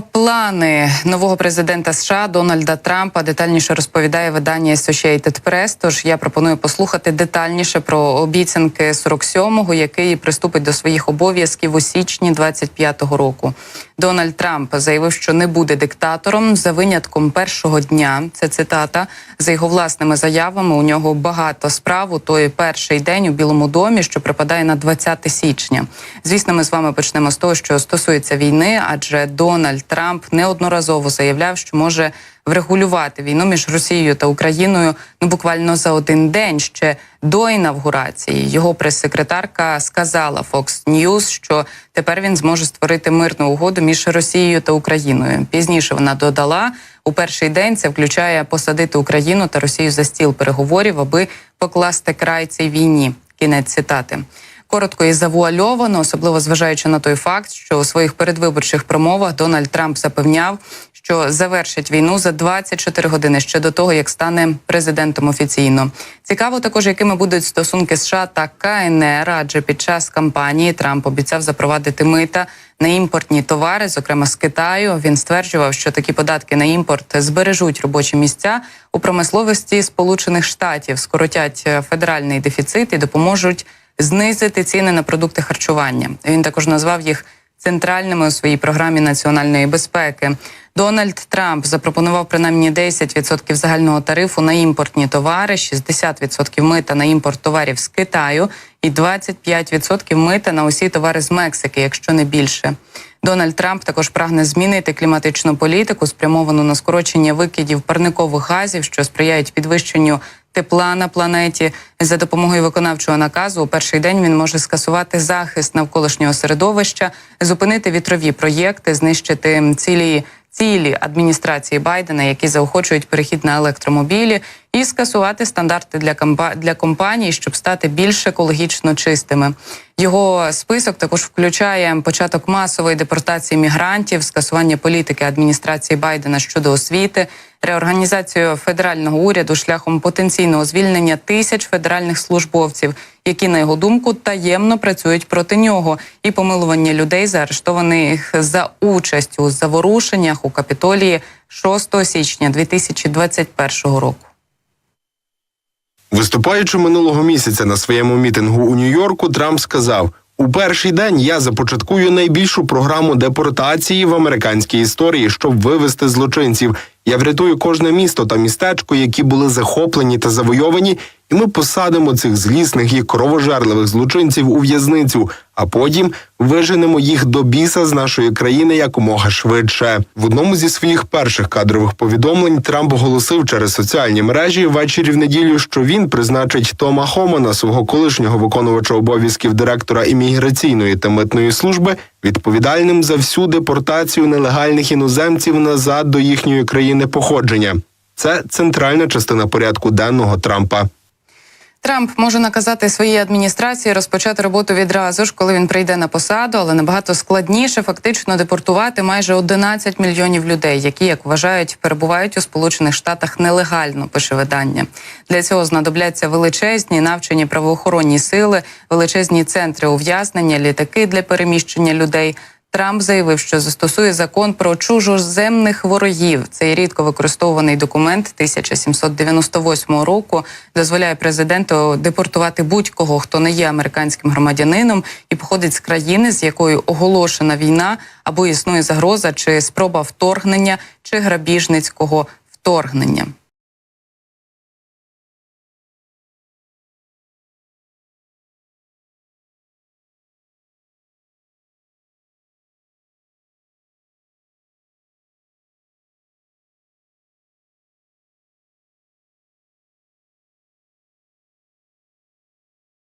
Плани нового президента США Дональда Трампа детальніше розповідає видання Associated Press. Тож я пропоную послухати детальніше про обіцянки 47-го, який приступить до своїх обов'язків у січні 25-го року. Дональд Трамп заявив, що не буде диктатором за винятком першого дня. Це цитата за його власними заявами. У нього багато справ у той перший день у Білому домі, що припадає на 20 січня. Звісно, ми з вами почнемо з того, що стосується війни, адже Дональд Трамп неодноразово заявляв, що може врегулювати війну між Росією та Україною ну буквально за один день ще до інавгурації. Його прес-секретарка сказала Fox News, що тепер він зможе створити мирну угоду між Росією та Україною. Пізніше вона додала у перший день. Це включає посадити Україну та Росію за стіл переговорів, аби покласти край цій війні. Кінець цитати. Коротко і завуальовано, особливо зважаючи на той факт, що у своїх передвиборчих промовах Дональд Трамп запевняв, що завершить війну за 24 години ще до того, як стане президентом офіційно. Цікаво також, якими будуть стосунки США та КНР, адже під час кампанії Трамп обіцяв запровадити мита на імпортні товари, зокрема з Китаю. Він стверджував, що такі податки на імпорт збережуть робочі місця у промисловості Сполучених Штатів, скоротять е, федеральний дефіцит і допоможуть знизити ціни на продукти харчування. Він також назвав їх центральними у своїй програмі національної безпеки. Дональд Трамп запропонував принаймні 10% загального тарифу на імпортні товари, 60% мита на імпорт товарів з Китаю і 25% мита на усі товари з Мексики, якщо не більше. Дональд Трамп також прагне змінити кліматичну політику, спрямовану на скорочення викидів парникових газів, що сприяють підвищенню тепла на планеті. За допомогою виконавчого наказу у перший день він може скасувати захист навколишнього середовища, зупинити вітрові проєкти, знищити цілі. Цілі адміністрації Байдена, які заохочують перехід на електромобілі, і скасувати стандарти для для компаній, щоб стати більш екологічно чистими. Його список також включає початок масової депортації мігрантів, скасування політики адміністрації Байдена щодо освіти, реорганізацію федерального уряду шляхом потенційного звільнення тисяч федеральних службовців, які на його думку таємно працюють проти нього, і помилування людей, заарештованих за участь у заворушеннях у капітолії 6 січня 2021 року. Виступаючи минулого місяця на своєму мітингу у Нью-Йорку, Трамп сказав: у перший день я започаткую найбільшу програму депортації в американській історії, щоб вивести злочинців. Я врятую кожне місто та містечко, які були захоплені та завойовані, і ми посадимо цих злісних і кровожерливих злочинців у в'язницю, а потім виженемо їх до біса з нашої країни якомога швидше. В одному зі своїх перших кадрових повідомлень Трамп оголосив через соціальні мережі ввечері в неділю, що він призначить Тома Хомана, свого колишнього виконувача обов'язків директора імміграційної та митної служби, відповідальним за всю депортацію нелегальних іноземців назад до їхньої країни походження. Це центральна частина порядку денного Трампа. Трамп може наказати своїй адміністрації розпочати роботу відразу ж, коли він прийде на посаду, але набагато складніше фактично депортувати майже 11 мільйонів людей, які, як вважають, перебувають у Сполучених Штатах нелегально. Пише видання. Для цього знадобляться величезні навчені правоохоронні сили, величезні центри ув'язнення, літаки для переміщення людей. Трамп заявив, що застосує закон про чужоземних ворогів. Цей рідко використовуваний документ 1798 року дозволяє президенту депортувати будь-кого, хто не є американським громадянином і походить з країни, з якою оголошена війна або існує загроза чи спроба вторгнення чи грабіжницького вторгнення.